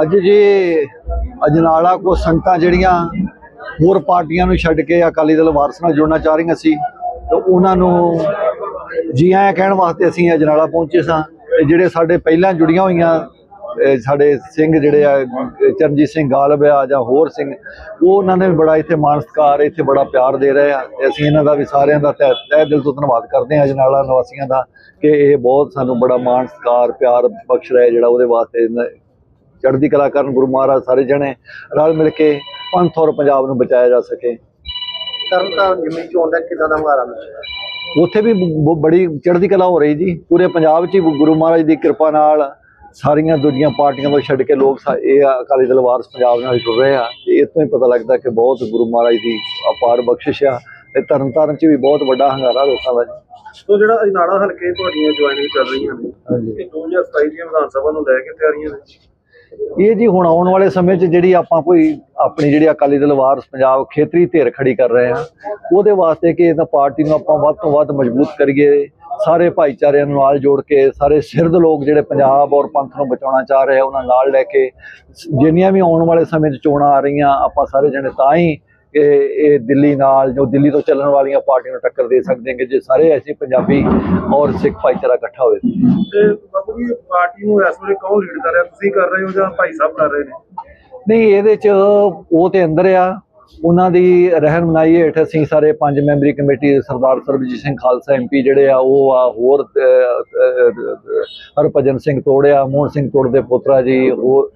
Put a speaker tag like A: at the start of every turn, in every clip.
A: ਅੱਜ ਜੇ ਅਜਨਾਲਾ ਕੋ ਸੰਗਤਾਂ ਜਿਹੜੀਆਂ ਹੋਰ ਪਾਰਟੀਆਂ ਨੂੰ ਛੱਡ ਕੇ ਅਕਾਲੀ ਦਲ ਵਾਰਸ ਨਾਲ ਜੁੜਨਾ ਚਾਹ ਰਹੀਆਂ ਸੀ, ਤੇ ਉਹਨਾਂ ਨੂੰ ਜੀ ਆਇਆਂ ਕਹਿਣ ਵਾਸਤੇ ਅਸੀਂ ਅਜਨਾਲਾ ਪਹੁੰਚੇ ਸਾਂ ਤੇ ਜਿਹੜੇ ਸਾਡੇ ਪਹਿਲਾਂ ਜੁੜੀਆਂ ਹੋਈਆਂ ਸਾਡੇ ਸਿੰਘ ਜਿਹੜੇ ਆ ਚਰਨਜੀਤ ਸਿੰਘ ਗਾਲਬ ਆ ਜਾਂ ਹੋਰ ਸਿੰਘ, ਉਹ ਉਹਨਾਂ ਨੇ ਬੜਾ ਇੱਥੇ ਮਾਣ ਸਤਿਕਾਰ, ਇੱਥੇ ਬੜਾ ਪਿਆਰ ਦੇ ਰਹੇ ਆ ਅਸੀਂ ਇਹਨਾਂ ਦਾ ਵੀ ਸਾਰਿਆਂ ਦਾ ਤਹਿ ਤਹਿ ਦਿਲ ਤੋਂ ਧੰਨਵਾਦ ਕਰਦੇ ਹਾਂ ਅਜਨਾਲਾ ਨਿਵਾਸੀਆਂ ਦਾ ਕਿ ਇਹ ਬਹੁਤ ਸਾਨੂੰ ਬੜਾ ਮਾਣ ਸਤਿਕਾਰ, ਪਿਆਰ ਬਖਸ਼ ਰਿਹਾ ਜਿਹੜਾ ਉਹਦੇ ਵਾਸਤੇ ਚੜ੍ਹਦੀ ਕਲਾ ਕਰਨ ਗੁਰੂ ਮਹਾਰਾਜ ਸਾਰੇ ਜਣੇ ਰਲ ਮਿਲ ਕੇ ਪੰਥ ਔਰ ਪੰਜਾਬ ਨੂੰ ਬਚਾਇਆ ਜਾ ਸਕੇ।
B: ਤਰਨਤਾਰਨ ਜਿਮਨੀ ਚੋਣ ਦਾ ਕਿਦਾਂ ਦਾ ਹੰਗਾਰਾ ਮਿਲਿਆ?
A: ਉੱਥੇ ਵੀ ਬੜੀ ਚੜ੍ਹਦੀ ਕਲਾ ਹੋ ਰਹੀ ਜੀ। ਪੂਰੇ ਪੰਜਾਬ 'ਚ ਗੁਰੂ ਮਹਾਰਾਜ ਦੀ ਕਿਰਪਾ ਨਾਲ ਸਾਰੀਆਂ ਦੂਜੀਆਂ ਪਾਰਟੀਆਂ ਤੋਂ ਛੱਡ ਕੇ ਲੋਕ ਇਹ ਅਕਾਲੀ ਦਲ ਵਾਰਸ ਪੰਜਾਬ ਨਾਲ ਜੁੜ ਰਹੇ ਆ। ਤੇ ਇਹ ਤੋਂ ਹੀ ਪਤਾ ਲੱਗਦਾ ਕਿ ਬਹੁਤ ਗੁਰੂ ਮਹਾਰਾਜ ਦੀ ਅਪਾਰ ਬਖਸ਼ਿਸ਼ ਆ। ਤੇ ਤਰਨਤਾਰਨ 'ਚ ਵੀ ਬਹੁਤ ਵੱਡਾ ਹੰਗਾਰਾ ਲੋਕਾਂ ਦਾ ਜੀ।
B: ਸੋ ਜਿਹੜਾ ਅਜਨਾਲਾ ਹਲਕੇ ਤੁਹਾਡੀਆਂ ਜੁਆਇਨਿੰਗ ਚੱਲ ਰਹੀਆਂ ਨੇ ਇਹ 2027 ਦੀਆਂ ਵਿਧਾਨ ਸਭਾ ਨੂੰ ਲੈ ਕੇ ਤਿਆਰੀਆਂ ਨੇ।
A: ਇਹ ਜੀ ਹੁਣ ਆਉਣ ਵਾਲੇ ਸਮੇਂ 'ਚ ਜਿਹੜੀ ਆਪਾਂ ਕੋਈ ਆਪਣੀ ਜਿਹੜੀ ਅਕਾਲੀ ਦਲ ਵਾਰਸ ਪੰਜਾਬ ਖੇਤਰੀ ਧਿਰ ਖੜੀ ਕਰ ਰਹੇ ਹਾਂ, ਉਹਦੇ ਵਾਸਤੇ ਕਿ ਇਹਨਾਂ ਪਾਰਟੀ ਨੂੰ ਆਪਾਂ ਵੱਧ ਤੋਂ ਵੱਧ ਮਜ਼ਬੂਤ ਕਰੀਏ, ਸਾਰੇ ਭਾਈਚਾਰਿਆਂ ਨੂੰ ਨਾਲ ਜੋੜ ਕੇ, ਸਾਰੇ ਸਿਰਦ ਲੋਕ ਜਿਹੜੇ ਪੰਜਾਬ ਔਰ ਪੰਥ ਨੂੰ ਬਚਾਉਣਾ ਚਾਹ ਰਹੇ ਉਹਨਾਂ ਨਾਲ ਲੈ ਕੇ, ਜਿੰਨੀਆਂ ਵੀ ਆਉਣ ਵਾਲੇ ਸਮੇਂ 'ਚ ਚੋਣਾਂ ਆ ਰਹੀਆਂ, ਆਪਾਂ ਸਾਰੇ ਜਣੇ ਤਾਂ ਹੀ ਇਹ ਇਹ ਦਿੱਲੀ ਨਾਲ ਜੋ ਦਿੱਲੀ ਤੋਂ ਚੱਲਣ ਵਾਲੀਆਂ ਪਾਰਟੀਆਂ ਨੂੰ ਟੱਕਰ ਦੇ ਸਕਦੇ ਹਾਂ ਜੇ ਸਾਰੇ ਐਸੇ ਪੰਜਾਬੀ ਔਰ ਸਿੱਖ ਭਾਈਚਾਰਾ ਇਕੱਠਾ ਹੋਵੇ।
B: ਤੇ ਬਾਬੂ ਜੀ ਪਾਰਟੀ ਨੂੰ ਇਸ ਵੇਲੇ ਕੌਣ ਲੀਡ ਕਰ ਰਿਹਾ? ਤੁਸੀਂ ਕਰ ਰਹੇ ਹੋ ਜਾਂ ਭਾਈ ਸਾਹਿਬ ਕਰ ਰਹੇ ਨੇ?
A: ਨਹੀਂ ਇਹਦੇ ਚ ਉਹ ਤੇ ਅੰਦਰ ਆ। ਉਹਨਾਂ ਦੀ ਰਹਿਨਮਾਈ ਹੇਠ ਅਸੀਂ ਸਾਰੇ ਪੰਜ ਮੈਂਬਰੀ ਕਮੇਟੀ ਸਰਦਾਰ ਸਰਬਜੀਤ ਸਿੰਘ ਖਾਲਸਾ ਐਮਪੀ ਜਿਹੜੇ ਆ ਉਹ ਆ ਹੋਰ ਹਰਭਜਨ ਸਿੰਘ ਤੋੜਿਆ ਮੋਹਨ ਸਿੰਘ ਤੋੜ ਦੇ ਪੁੱਤਰਾ ਜੀ ਉਹ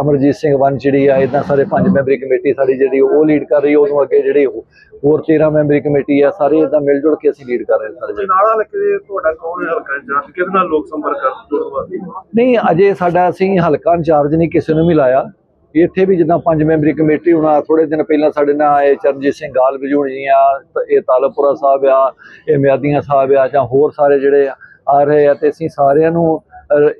A: ਅਮਰਜੀਤ ਸਿੰਘ ਵੰਚੜੀ ਆ ਇਦਾਂ ਸਾਰੇ ਪੰਜ ਮੈਂਬਰੀ ਕਮੇਟੀ ਸਾਡੀ ਜਿਹੜੀ ਉਹ ਲੀਡ ਕਰ ਰਹੀ ਉਹਨੂੰ ਅੱਗੇ ਜਿਹੜੀ ਹੋਰ 13 ਮੈਂਬਰੀ ਕਮੇਟੀ ਆ ਸਾਰੇ ਇਦਾਂ ਮਿਲ ਜੁਲ ਕੇ ਅਸੀਂ ਲੀਡ ਕਰ ਰਹੇ ਹਾਂ ਸਾਰੇ
B: ਹਲਕੇ ਦੇ ਤੁਹਾਡਾ ਕੌਣ ਹੈ ਹਲਕਾ ਇੰਚਾਰਜ? ਕਿਹਦੇ ਨਾਲ ਲੋਕ ਸੰਪਰਕ ਕਰ
A: ਨਹੀਂ ਅਜੇ ਸਾਡਾ ਅਸੀਂ ਹਲਕਾ ਇੰਚਾਰਜ ਨਹੀਂ ਕਿਸੇ ਨੂੰ ਵੀ ਲਾਇਆ। ਇੱਥੇ ਵੀ ਜਿੱਦਾਂ ਪੰਜ ਮੈਂਬਰੀ ਕਮੇਟੀ ਹੁਣ ਥੋੜੇ ਦਿਨ ਪਹਿਲਾਂ ਸਾਡੇ ਨਾਲ ਆਏ ਚਰਨਜੀਤ ਸਿੰਘ ਗਾਲ ਜੀ ਆ ਤ- ਇਹ ਤਾਲਪੁਰਾ ਸਾਹਿਬ ਆ, ਇਹ ਮਿਆਦੀਆਂ ਸਾਹਿਬ ਆ, ਜਾਂ ਹੋਰ ਸਾਰੇ ਜਿਹੜੇ ਆ ਰਹੇ ਆ, ਤੇ ਅਸੀਂ ਸਾਰਿਆਂ ਨੂੰ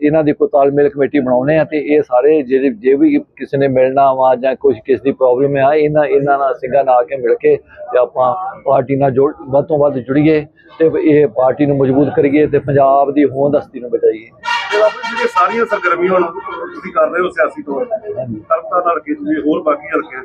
A: ਇਹਨਾਂ ਦੀ ਕੋਈ ਤਾਲਮੇਲ ਕਮੇਟੀ ਬਣਾਉਨੇ ਆ, ਤੇ ਇਹ ਸਾਰੇ ਜਿਹੜੇ, ਜੇ ਵੀ ਕਿਸੇ ਨੇ ਮਿਲਣਾ ਵਾ, ਜਾਂ ਕੁਝ ਕਿਸ ਦੀ ਪ੍ਰੋਬਲਮ ਆ, ਇਹਨਾਂ ਇਹਨਾਂ ਨਾਲ ਸਿੰਘਾਂ ਨਾਲ ਆ ਕੇ ਮਿਲ ਕੇ ਤੇ ਆਪਾਂ ਪਾਰਟੀ ਨਾਲ ਜੋੜ, ਵੱਧ ਤੋਂ ਵੱਧ ਜੁੜੀਏ, ਤੇ ਇਹ ਪਾਰਟੀ ਨੂੰ ਮਜ਼ਬੂਤ ਕਰੀਏ, ਤੇ ਪੰਜਾਬ ਦੀ ਹੋਂਦ ਹਸਤੀ ਨੂੰ ਬਚਾਈਏ।
B: ਤੇ ਬਾਬੂ ਜੀ ਜਿਹੜੀਆਂ ਸਾਰੀਆਂ ਸਰਗਰਮੀਆਂ ਹੁਣ ਤੁਸੀਂ ਕਰ ਰਹੇ ਹੋ ਸਿਆਸੀ ਤੌਰ ਤੇ ਤਰਨਤਾਰਨ ਹਲਕੇ 'ਚ ਵੀ ਹੋਰ ਬਾਕੀ ਹਲਕਿਆਂ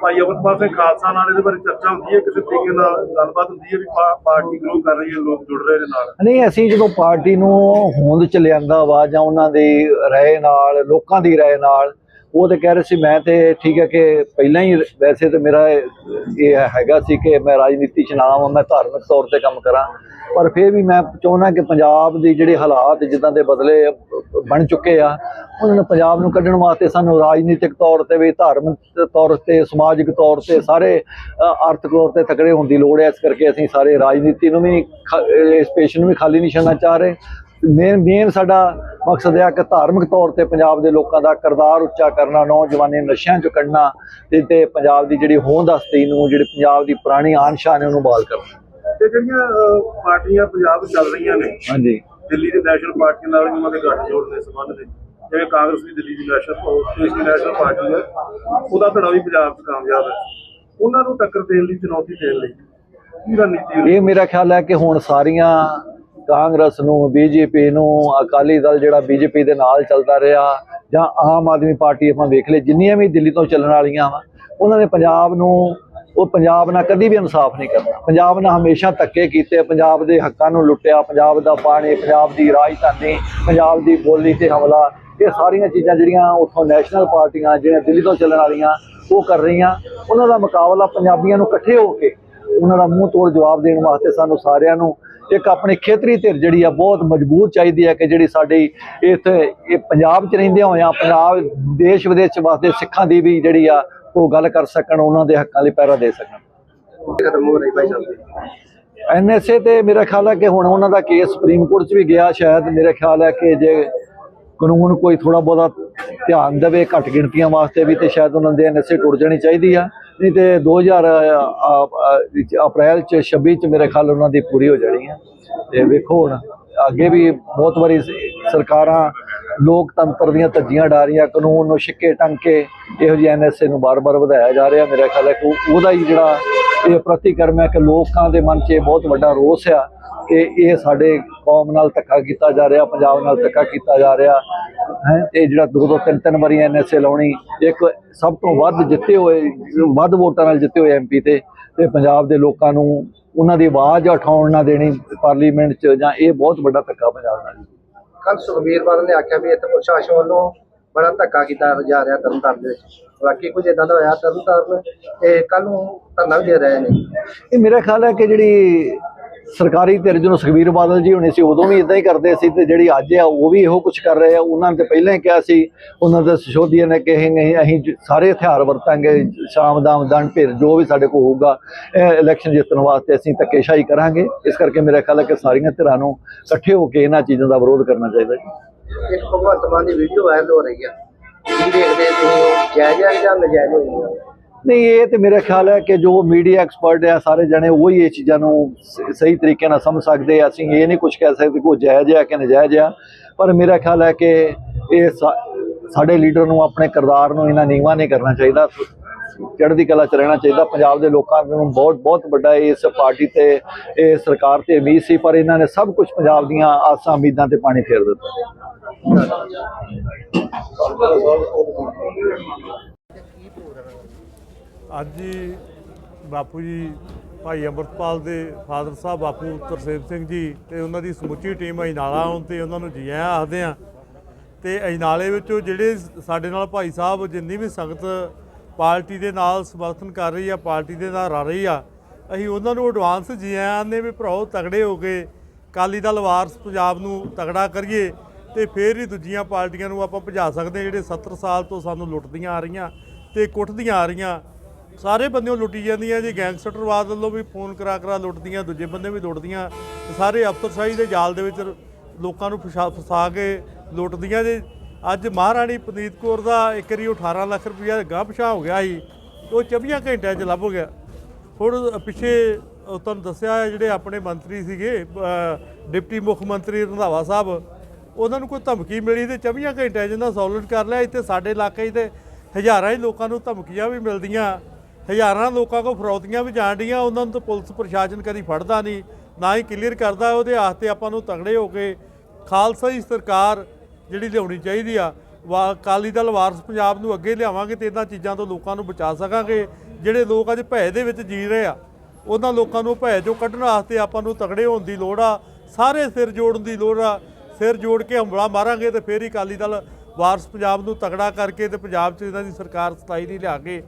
B: ਭਾਈ ਅਮਰਪਾਲ ਸਿੰਘ ਖਾਲਸਾ ਨਾਲ ਇਹਦੇ ਬਾਰੇ ਚਰਚਾ ਹੁੰਦੀ ਹੈ ਕਿਸੇ ਤਰੀਕੇ ਨਾਲ ਗੱਲਬਾਤ ਹੁੰਦੀ ਹੈ ਵੀ ਪਾਰਟੀ ਗਰੋ ਕਰ ਰਹੀ ਹੈ ਲੋਕ ਜੁੜ ਰਹੇ ਨੇ ਨਾਲ?
A: ਨਹੀਂ ਅਸੀਂ ਜਦੋਂ ਪਾਰਟੀ ਨੂੰ ਹੋਂਦ ਚ ਲਿਆਂਦਾ ਵਾ ਜਾਂ ਉਹਨਾਂ ਦੀ ਰਾਏ ਨਾਲ ਲੋਕਾਂ ਦੀ ਰਾਏ ਨਾਲ ਉਹ ਤੇ ਕਹਿ ਰਹੇ ਸੀ, ਮੈਂ ਤੇ ਠੀਕ ਹੈ ਕਿ ਪਹਿਲਾਂ ਹੀ ਵੈਸੇ ਤੇ ਮੇਰਾ ਇਹ ਹੈਗਾ ਸੀ ਕਿ ਮੈਂ ਰਾਜਨੀਤੀ ਚ ਨਾ ਆਵਾਂ, ਮੈਂ ਧਾਰਮਿਕ ਤੌਰ ਤੇ ਕੰਮ ਕਰਾਂ। ਪਰ ਫਿਰ ਵੀ ਮੈਂ ਚਾਹੁੰਦਾ ਕਿ ਪੰਜਾਬ ਦੀ ਜਿਹੜੇ ਹਾਲਾਤ ਜਿੱਦਾਂ ਦੇ ਬਦਲੇ ਬਣ ਚੁੱਕੇ ਆ, ਉਹਨਾਂ ਨੂੰ ਪੰਜਾਬ ਨੂੰ ਕੱਢਣ ਵਾਸਤੇ ਸਾਨੂੰ ਰਾਜਨੀਤਿਕ ਤੌਰ ਤੇ ਵੀ, ਧਾਰਮਿਕ ਤੌਰ ਤੇ, ਸਮਾਜਿਕ ਤੌਰ ਤੇ ਸਾਰੇ ਆਰਥਿਕ ਤੌਰ ਤੇ ਤਕੜੇ ਹੋਣ ਦੀ ਲੋੜ ਹੈ। ਇਸ ਕਰਕੇ ਅਸੀਂ ਸਾਰੇ ਰਾਜਨੀਤੀ ਨੂੰ ਵੀ ਖ- ਇਸ ਪੇਸ਼ ਨੂੰ ਵੀ ਖਾਲੀ ਨਹੀਂ ਛੱਡਣਾ ਚਾਹ ਰਹੇ। ਮੇਨ ਮੇਨ ਸਾਡਾ ਮਕਸਦ ਆ ਕਿ ਧਾਰਮਿਕ ਤੌਰ ਤੇ ਪੰਜਾਬ ਦੇ ਲੋਕਾਂ ਦਾ ਕਿਰਦਾਰ ਉੱਚਾ ਕਰਨਾ ਨੌਜਵਾਨੀ ਨਸ਼ਿਆਂ ਚੋਂ ਕੱਢਣਾ ਤੇ ਤੇ ਪੰਜਾਬ ਦੀ ਜਿਹੜੀ ਹੋਂਦ ਹਸਤੀ ਨੂੰ ਜਿਹੜੀ ਪੰਜਾਬ ਦੀ ਪੁਰਾਣੀ ਆਨ ਸ਼ਾਨ ਹੈ ਉਹਨੂੰ ਬਹਾਲ ਕਰਨਾ।
B: ਤੇ ਜਿਹੜੀਆਂ ਪਾਰਟੀਆਂ ਪੰਜਾਬ ਚੱਲ ਰਹੀਆਂ ਨੇ
A: ਹਾਂਜੀ।
B: ਦਿੱਲੀ ਦੇ ਨੈਸ਼ਨਲ ਪਾਰਟੀ ਨਾਲ ਉਹਨਾਂ ਦੇ ਗੱਠਜੋੜ ਦੇ ਸੰਬੰਧ ਨੇ। ਜਿਵੇਂ ਕਾਂਗਰਸ ਵੀ ਦਿੱਲੀ ਦੀ ਨੈਸ਼ਨਲ ਦੀ ਨੈਸ਼ਨਲ ਪਾਰਟੀ ਹੈ ਉਹਦਾ ਧੜਾ ਵੀ ਪੰਜਾਬ 'ਚ ਕਾਮਯਾਬ ਹੈ। ਉਹਨਾਂ ਨੂੰ ਟੱਕਰ ਦੇਣ ਲਈ ਚੁਣੌਤੀ ਦੇਣ ਲਈ?
A: ਇਹ ਮੇਰਾ ਖਿਆਲ ਹੈ ਕਿ ਹੁਣ ਸਾਰੀਆਂ ਕਾਂਗਰਸ ਨੂੰ, ਬੀਜੇਪੀ ਨੂੰ, ਅਕਾਲੀ ਦਲ ਜਿਹੜਾ ਬੀਜੇਪੀ ਦੇ ਨਾਲ ਚੱਲਦਾ ਰਿਹਾ, ਜਾਂ ਆਮ ਆਦਮੀ ਪਾਰਟੀ ਆਪਾਂ ਵੇਖ ਲਏ, ਜਿੰਨੀਆਂ ਵੀ ਦਿੱਲੀ ਤੋਂ ਚੱਲਣ ਵਾਲੀਆਂ ਵਾ, ਉਹਨਾਂ ਨੇ ਪੰਜਾਬ ਨੂੰ, ਉਹ ਪੰਜਾਬ ਨਾਲ ਕਦੀ ਵੀ ਇਨਸਾਫ ਨਹੀਂ ਕਰਨਾ। ਪੰਜਾਬ ਨਾਲ ਹਮੇਸ਼ਾ ਧੱਕੇ ਕੀਤੇ, ਪੰਜਾਬ ਦੇ ਹੱਕਾਂ ਨੂੰ ਲੁੱਟਿਆ, ਪੰਜਾਬ ਦਾ ਪਾਣੀ, ਪੰਜਾਬ ਦੀ ਰਾਜਧਾਨੀ, ਪੰਜਾਬ ਦੀ ਬੋਲੀ ਤੇ ਹਮਲਾ, ਇਹ ਸਾਰੀਆਂ ਚੀਜ਼ਾਂ ਜਿਹੜੀਆਂ ਉੱਥੋਂ ਨੈਸ਼ਨਲ ਪਾਰਟੀਆਂ, ਜਿਹੜੀਆਂ ਦਿੱਲੀ ਤੋਂ ਚੱਲਣ ਵਾਲੀਆਂ, ਉਹ ਕਰ ਰਹੀਆਂ। ਉਹਨਾਂ ਦਾ ਮੁਕਾਬਲਾ ਪੰਜਾਬੀਆਂ ਨੂੰ ਇਕੱਠੇ ਹੋ ਕੇ, ਉਹਨਾਂ ਦਾ ਮੂੰਹ ਤੋੜ ਜਵਾਬ ਦੇਣ ਵਾਸਤੇ ਸਾਨੂੰ ਸਾਰਿਆਂ ਨੂੰ ਇੱਕ ਆਪਣੀ ਖੇਤਰੀ ਧਿਰ ਜਿਹੜੀ ਆ ਬਹੁਤ ਮਜ਼ਬੂਤ ਚਾਹੀਦੀ ਹੈ ਕਿ ਜਿਹੜੀ ਸਾਡੀ ਇੱਥੇ ਇਹ ਪੰਜਾਬ 'ਚ ਰਹਿੰਦਿਆਂ ਹੋਇਆਂ, ਪੰਜਾਬ ਦੇਸ਼ ਵਿਦੇਸ਼ ਵਾਸਤੇ ਸਿੱਖਾਂ ਦੀ ਵੀ ਜਿਹੜੀ ਆ ਉਹ ਗੱਲ ਕਰ ਸਕਣ, ਉਹਨਾਂ ਦੇ ਹੱਕਾਂ ਲਈ ਪਹਿਰਾ ਦੇ ਸਕਣ।
B: ਖਤਮ ਹੋ ਰਹੀ
A: ਐਨਐਸਏ ਤੇ ਮੇਰਾ ਖਿਆਲ ਹੈ ਕਿ ਹੁਣ ਉਹਨਾਂ ਦਾ ਕੇਸ ਸੁਪਰੀਮ ਕੋਰਟ 'ਚ ਵੀ ਗਿਆ ਸ਼ਾਇਦ, ਮੇਰਾ ਖਿਆਲ ਹੈ ਕਿ ਜੇ ਕਾਨੂੰਨ ਕੋਈ ਥੋੜਾ ਬਹੁਤਾ ਧਿਆਨ ਦੇਵੇ ਘੱਟ ਗਿਣਤੀਆਂ ਵਾਸਤੇ ਵੀ, ਤੇ ਸ਼ਾਇਦ ਉਹਨਾਂ ਦੇ ਐਨਐਸਏ ਟੁੱਟ ਜਾਣੀ ਚਾਹੀਦੀ ਆ। ਨਹੀਂ ਤੇ 2000 ਅਪ੍ਰੈਲ 'ਚ 26 'ਚ ਮੇਰੇ ਖਿਆਲ ਉਹਨਾਂ ਦੀ ਪੂਰੀ ਹੋ ਜਾਣੀ ਹੈ। ਤੇ ਵੇਖੋ ਹੁਣ, ਅੱਗੇ ਵੀ ਬਹੁਤ ਵਾਰੀ ਸਰਕਾਰਾਂ ਲੋਕਤੰਤਰ ਦੀਆਂ ਧੱਜੀਆਂ ਡਾਰੀਆਂ ਕਾਨੂੰਨ ਨੂੰ ਛਿੱਕੇ ਟੰਗ ਕੇ ਇਹੋ ਜਿਹੇ ਐਨਐਸਏ ਨੂੰ ਬਾਰ-ਬਾਰ ਵਧਾਇਆ ਜਾ ਰਿਹਾ, ਮੇਰਾ ਖਿਆਲ ਹੈ ਕਿ ਉਹਦਾ ਹੀ ਜਿਹੜਾ ਇਹ ਪ੍ਰਤੀਕਰਮ ਹੈ ਕਿ ਲੋਕਾਂ ਦੇ ਮਨ 'ਚ ਬਹੁਤ ਵੱਡਾ ਰੋਸ ਆ ਇਹ ਇਹ ਸਾਡੇ ਕੌਮ ਨਾਲ ਧੱਕਾ ਕੀਤਾ ਜਾ ਰਿਹਾ ਪੰਜਾਬ ਨਾਲ ਧੱਕਾ ਕੀਤਾ ਜਾ ਰਿਹਾ। ਹੈ ਇਹ ਜਿਹੜਾ ਦੋ ਦੋ ਤਿੰਨ ਤਿੰਨ ਵਾਰੀ ਐਨਐਸਏ ਲਾਉਣੀ ਇੱਕ ਸਭ ਤੋਂ ਵੱਧ ਜਿੱਤੇ ਹੋਏ ਵੱਧ ਵੋਟਾਂ ਨਾਲ ਜਿੱਤੇ ਹੋਏ ਐਮਪੀ ਤੇ ਤੇ ਪੰਜਾਬ ਦੇ ਲੋਕਾਂ ਨੂੰ ਉਹਨਾਂ ਦੀ ਆਵਾਜ਼ ਉਠਾਉਣ ਨਾ ਦੇਣੀ ਪਾਰਲੀਮੈਂਟ 'ਚ ਜਾਂ ਇਹ ਬਹੁਤ ਵੱਡਾ ਧੱਕਾ ਪੰਜਾਬ ਨਾਲ।
C: ਕੱਲ ਸੁਖਬੀਰ ਬਾਦਲ ਨੇ ਆਖਿਆ ਵੀ ਇੱਥੇ ਪ੍ਰਸ਼ਾਸਨ ਵੱਲੋਂ ਬੜਾ ਧੱਕਾ ਕੀਤਾ ਜਾ ਰਿਹਾ ਤਰਨਤਾਰਨ ਦੇ ਵਿੱਚ। ਬਾਕੀ ਕੁਝ ਇਦਾਂ ਦਾ ਹੋਇਆ ਤਰਨਤਾਰਨ ਤੇ ਕੱਲ ਨੂੰ ਧਰਨਾ ਵੀ ਦੇ ਰਹੇ ਨੇ।
A: ਇਹ ਮੇਰਾ ਖਿਆਲ ਹੈ ਕਿ ਜਿਹੜੀ ਸਰਕਾਰੀ ਧਿਰ ਜਦੋਂ ਸੁਖਬੀਰ ਬਾਦਲ ਜੀ ਹੋਣੇ ਸੀ, ਉਦੋਂ ਵੀ ਇਦਾਂ ਹੀ ਕਰਦੇ ਸੀ ਤੇ ਜਿਹੜੀ ਅੱਜ ਆ, ਉਹ ਵੀ ਇਹੋ ਕੁਝ ਕਰ ਰਹੇ ਆ। ਉਹਨਾਂ ਨੇ ਪਹਿਲਾਂ ਹੀ ਕਿਹਾ ਸੀ, ਉਹਨਾਂ ਦੇ ਸਿਸ਼ੋਦੀਆ ਨੇ ਕਿ ਨਹੀਂ ਅਸੀਂ ਸਾਰੇ ਹਥਿਆਰ ਵਰਤਾਂਗੇ, ਸ਼ਾਮ ਦਾਮ ਦੰਡ ਭੇਰ ਜੋ ਵੀ ਸਾਡੇ ਕੋਲ ਹੋਊਗਾ, ਇਹ ਇਲੈਕਸ਼ਨ ਜਿੱਤਣ ਵਾਸਤੇ ਅਸੀਂ ਧੱਕੇਸ਼ਾਹੀ ਕਰਾਂਗੇ। ਇਸ ਕਰਕੇ ਮੇਰਾ ਖਿਆਲ ਹੈ ਕਿ ਸਾਰੀਆਂ ਧਿਰਾਂ ਨੂੰ ਇਕੱਠੇ ਹੋ ਕੇ ਇਹਨਾਂ ਚੀਜ਼ਾਂ ਦਾ ਵਿਰੋਧ ਕਰਨਾ ਚਾਹੀਦਾ ਜੀ।
C: ਇੱਕ ਭਗਵੰਤ ਮਾਨ ਦੀ ਵੀਡੀਓ ਵਾਇਰਲ ਹੋ ਰਹੀ ਆ। ਕੀ ਦੇਖਦੇ ਤੁਸੀਂ ਜਾਇਜ਼ ਜਾਂ ਨਜਾਇਜ਼ ਹੋਈ
A: ਨਹੀਂ, ਇਹ ਤੇ ਮੇਰਾ ਖਿਆਲ ਹੈ ਕਿ ਜੋ ਮੀਡੀਆ ਐਕਸਪਰਟ ਆ, ਸਾਰੇ ਜਣੇ ਉਹੀ ਇਹ ਚੀਜ਼ਾਂ ਨੂੰ ਸ- ਸਹੀ ਤਰੀਕੇ ਨਾਲ ਸਮਝ ਸਕਦੇ ਆ। ਅਸੀਂ ਇਹ ਨਹੀਂ ਕੁਝ ਕਹਿ ਸਕਦੇ ਕਿ ਉਹ ਜਾਇਜ਼ ਆ ਕਿ ਨਜਾਇਜ਼ ਆ। ਪਰ ਮੇਰਾ ਖਿਆਲ ਹੈ ਕਿ ਇਹ ਸਾਡੇ ਲੀਡਰ ਨੂੰ, ਆਪਣੇ ਕਿਰਦਾਰ ਨੂੰ ਇਹਨਾਂ ਨੀਵਾਂ ਨਹੀਂ ਕਰਨਾ ਚਾਹੀਦਾ। ਚੜ੍ਹਦੀ ਕਲਾ ਚ ਰਹਿਣਾ ਚਾਹੀਦਾ। ਪੰਜਾਬ ਦੇ ਲੋਕਾਂ ਨੂੰ ਬਹੁਤ ਬਹੁਤ ਵੱਡਾ ਇਸ ਪਾਰਟੀ ਤੇ, ਇਹ ਸਰਕਾਰ ਤੇ ਉਮੀਦ ਸੀ, ਪਰ ਇਹਨਾਂ ਨੇ ਸਭ ਕੁਝ ਪੰਜਾਬ ਦੀਆਂ ਆਸਾਂ, ਉਮੀਦਾਂ ਤੇ ਪਾਣੀ ਫੇਰ ਦਿੱਤਾ।
D: ਅੱਜ ਹੀ ਬਾਪੂ ਜੀ ਭਾਈ ਅੰਮ੍ਰਿਤਪਾਲ ਦੇ ਫਾਦਰ ਸਾਹਿਬ ਬਾਪੂ ਤਰਸੇਮ ਸਿੰਘ ਜੀ ਤੇ ਉਹਨਾਂ ਦੀ ਸਮੁੱਚੀ ਟੀਮ ਅਜਨਾਲਾ ਆਉਣ ਤੇ ਉਹਨਾਂ ਨੂੰ ਜੀ ਆਇਆਂ ਆਖਦੇ ਆ। ਤੇ ਅਜਨਾਲੇ ਵਿੱਚੋਂ ਜਿਹੜੇ ਸਾਡੇ ਨਾਲ ਭਾਈ ਸਾਹਿਬ ਜਿੰਨੀ ਵੀ ਸੰਗਤ ਪਾਰਟੀ ਦੇ ਨਾਲ ਸਮਰਥਨ ਕਰ ਰਹੀ ਆ, ਪਾਰਟੀ ਦੇ ਨਾਲ ਰਲ ਰਹੀ ਆ, ਅਸੀਂ ਉਹਨਾਂ ਨੂੰ ਐਡਵਾਂਸ ਜੀ ਆਇਆਂ ਨੇ ਵੀ ਭਰਾਓ ਤਗੜੇ ਹੋ ਕੇ ਕਾਲੀ ਦਲ ਵਾਰਸ ਪੰਜਾਬ ਨੂੰ ਤਗੜਾ ਕਰੀਏ ਤੇ ਫੇਰ ਹੀ ਦੂਜੀਆਂ ਪਾਰਟੀਆਂ ਨੂੰ ਆਪਾਂ ਭਜਾ ਸਕਦੇ ਹਾਂ ਜਿਹੜੇ 70 ਸਾਲ ਤੋਂ ਸਾਨੂੰ ਲੁੱਟਦੀਆਂ ਆ ਰਹੀਆਂ ਤੇ ਕੁੱਟਦੀਆਂ ਆ ਰਹੀਆਂ। ਸਾਰੇ ਬੰਦਿਓ ਲੁੱਟੀ ਜਾਂਦੀਆਂ ਜੀ ਗੈਂਗਸਟਰਵਾਦ ਵੱਲੋਂ ਵੀ ਫੋਨ ਕਰਾ ਕਰਾ ਲੁੱਟਦੀਆਂ, ਦੂਜੇ ਬੰਦੇ ਵੀ ਲੁੱਟਦੀਆਂ ਸਾਰੇ ਅਫਸਰਸ਼ਾਹੀ ਦੇ ਜਾਲ ਦੇ ਵਿੱਚ ਲੋਕਾਂ ਨੂੰ ਫਸਾ ਫਸਾ ਕੇ ਲੁੱਟਦੀਆਂ ਜੀ। ਅੱਜ ਮਹਾਰਾਣੀ ਪਨੀਤ ਕੌਰ ਦਾ ਇੱਕ ਵਾਰੀ ਉਹ 18 ਲੱਖ ਰੁਪਇਆ ਗਾਂਹ ਪਿਛਾਂਹ ਹੋ ਗਿਆ ਸੀ ਉਹ 24 ਘੰਟਿਆਂ 'ਚ ਲੱਭ ਗਿਆ। ਹੁਣ ਪਿੱਛੇ ਤੁਹਾਨੂੰ ਦੱਸਿਆ ਜਿਹੜੇ ਆਪਣੇ ਮੰਤਰੀ ਸੀਗੇ ਡਿਪਟੀ ਮੁੱਖ ਮੰਤਰੀ ਰੰਧਾਵਾ ਸਾਹਿਬ, ਉਹਨਾਂ ਨੂੰ ਕੋਈ ਧਮਕੀ ਮਿਲੀ ਤੇ 24 ਘੰਟਿਆਂ 'ਚ ਇਹਨਾਂ ਸੋਲਵ ਕਰ ਲਿਆ। ਇੱਥੇ ਸਾਡੇ ਇਲਾਕੇ 'ਚ ਤੇ ਹਜ਼ਾਰਾਂ ਹੀ ਲੋਕਾਂ ਨੂੰ ਧਮਕੀਆਂ ਵੀ ਮਿਲਦੀਆਂ। ਹਜ਼ਾਰਾਂ ਲੋਕਾਂ ਕੋਲ ਫਰੌਤੀਆਂ ਵੀ ਜਾਣ ਡੀਆਂ ਉਹਨਾਂ ਨੂੰ ਤਾਂ ਪੁਲਿਸ ਪ੍ਰਸ਼ਾਸਨ ਕਦੀ ਫੜਦਾ ਨਹੀਂ, ਨਾ ਹੀ ਕਲੀਅਰ ਕਰਦਾ, ਉਹਦੇ ਆਸਤੇ ਆਪਾਂ ਨੂੰ ਤਗੜੇ ਹੋ ਕੇ ਖਾਲਸਾ ਹੀ ਸਰਕਾਰ ਜਿਹੜੀ ਲਿਆਉਣੀ ਚਾਹੀਦੀ ਆ, ਵਾ ਅਕਾਲੀ ਦਲ ਵਾਰਸ ਪੰਜਾਬ ਨੂੰ ਅੱਗੇ ਲਿਆਵਾਂਗੇ ਤੇ ਇਹਨਾਂ ਚੀਜ਼ਾਂ ਤੋਂ ਲੋਕਾਂ ਨੂੰ ਬਚਾ ਸਕਾਂਗੇ, ਜਿਹੜੇ ਲੋਕ ਅੱਜ ਭੈ ਦੇ ਵਿੱਚ ਜੀ ਰਹੇ ਆ, ਉਹਨਾਂ ਲੋਕਾਂ ਨੂੰ ਭੈ ਚੋਂ ਕੱਢਣ ਵਾਸਤੇ ਆਪਾਂ ਨੂੰ ਤਗੜੇ ਹੋਣ ਦੀ ਲੋੜ ਆ, ਸਾਰੇ ਸਿਰ ਜੋੜਨ ਦੀ ਲੋੜ ਆ, ਸਿਰ ਜੋੜ ਕੇ ਹੰਬਲਾ ਮਾਰਾਂਗੇ ਤੇ ਫੇਰ ਹੀ ਅਕਾਲੀ ਦਲ ਵਾਰਸ ਪੰਜਾਬ ਨੂੰ ਤਗੜਾ ਕਰਕੇ ਤੇ ਪੰਜਾਬ 'ਚ ਇਹਨਾਂ ਦੀ ਸਰਕਾਰ ਸਥਾਈ ਦੀ ਲਿਆ ਕੇ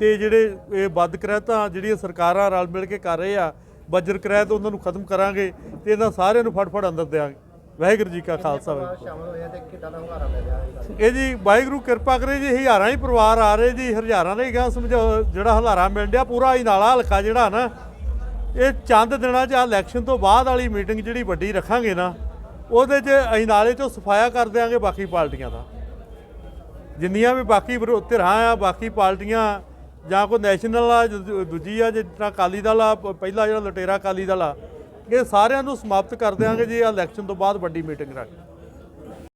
D: ਤੇ ਜਿਹੜੇ ਇਹ ਵੱਧ ਕ੍ਰੈਤਾਂ ਜਿਹੜੀਆਂ ਸਰਕਾਰਾਂ ਰਲ ਮਿਲ ਕੇ ਕਰ ਰਹੇ ਆ ਬੱਜਰ ਕ੍ਰੈਤ ਉਹਨਾਂ ਨੂੰ ਖਤਮ ਕਰਾਂਗੇ ਤੇ ਇਹਨਾਂ ਸਾਰਿਆਂ ਨੂੰ ਫੜ ਅੰਦਰ ਦਿਆਂਗੇ। ਵਾਹਿਗੁਰੂ ਜੀ ਕਾ ਖਾਲਸਾ ਵਾਹਿਗੁਰੂ
C: ਸ਼ਾਮਲ ਹੋਇਆ ਤੇ ਕਿੱਦਾਂ ਦਾ ਹੁਲਾਰਾ ਮਿਲ ਰਿਹਾ ਹੈ?
D: ਇਹ ਜੀ ਵਾਹਿਗੁਰੂ ਕਿਰਪਾ ਕਰੇ ਜੀ ਹਜ਼ਾਰਾਂ ਹੀ ਪਰਿਵਾਰ ਆ ਰਹੇ ਜੀ ਹਜ਼ਾਰਾਂ ਦੇ ਗਾ ਸਮਝੋ ਜਿਹੜਾ ਹਲਾਰਾ ਮਿਲ ਡਿਆ ਪੂਰਾ ਹੀ ਨਾਲਾ ਹਲਕਾ ਜਿਹੜਾ ਨਾ ਇਹ ਚੰਦ ਦਿਨਾਂ 'ਚ ਇਲੈਕਸ਼ਨ ਤੋਂ ਬਾਅਦ ਵਾਲੀ ਮੀਟਿੰਗ ਜਿਹੜੀ ਵੱਡੀ ਰੱਖਾਂਗੇ ਨਾ ਉਹਦੇ 'ਚ ਅਸੀਂ ਨਾਲੇ 'ਚੋਂ ਸਫਾਇਆ ਕਰ ਦਿਆਂਗੇ ਬਾਕੀ ਪਾਰਟੀਆਂ ਦਾ। ਜਿੰਨੀਆਂ ਵੀ ਬਾਕੀ ਵਿਰੋ- ਧਿਰਾਂ ਆ ਬਾਕੀ ਪਾਰਟੀਆਂ ਜਾਂ ਕੋਈ ਨੈਸ਼ਨਲ ਆ ਦੂਜੀ ਆ, ਜਿਸ ਤਰ੍ਹਾਂ ਅਕਾਲੀ ਦਲ ਆ ਪਹਿਲਾ ਜਿਹੜਾ ਲਟੇਰਾ ਅਕਾਲੀ ਦਲ ਆ, ਇਹ ਸਾਰਿਆਂ ਨੂੰ ਸਮਾਪਤ ਕਰ ਦਿਆਂਗੇ ਜੀ ਇਲੈਕਸ਼ਨ ਤੋਂ ਬਾਅਦ ਵੱਡੀ ਮੀਟਿੰਗ ਰੱਖ।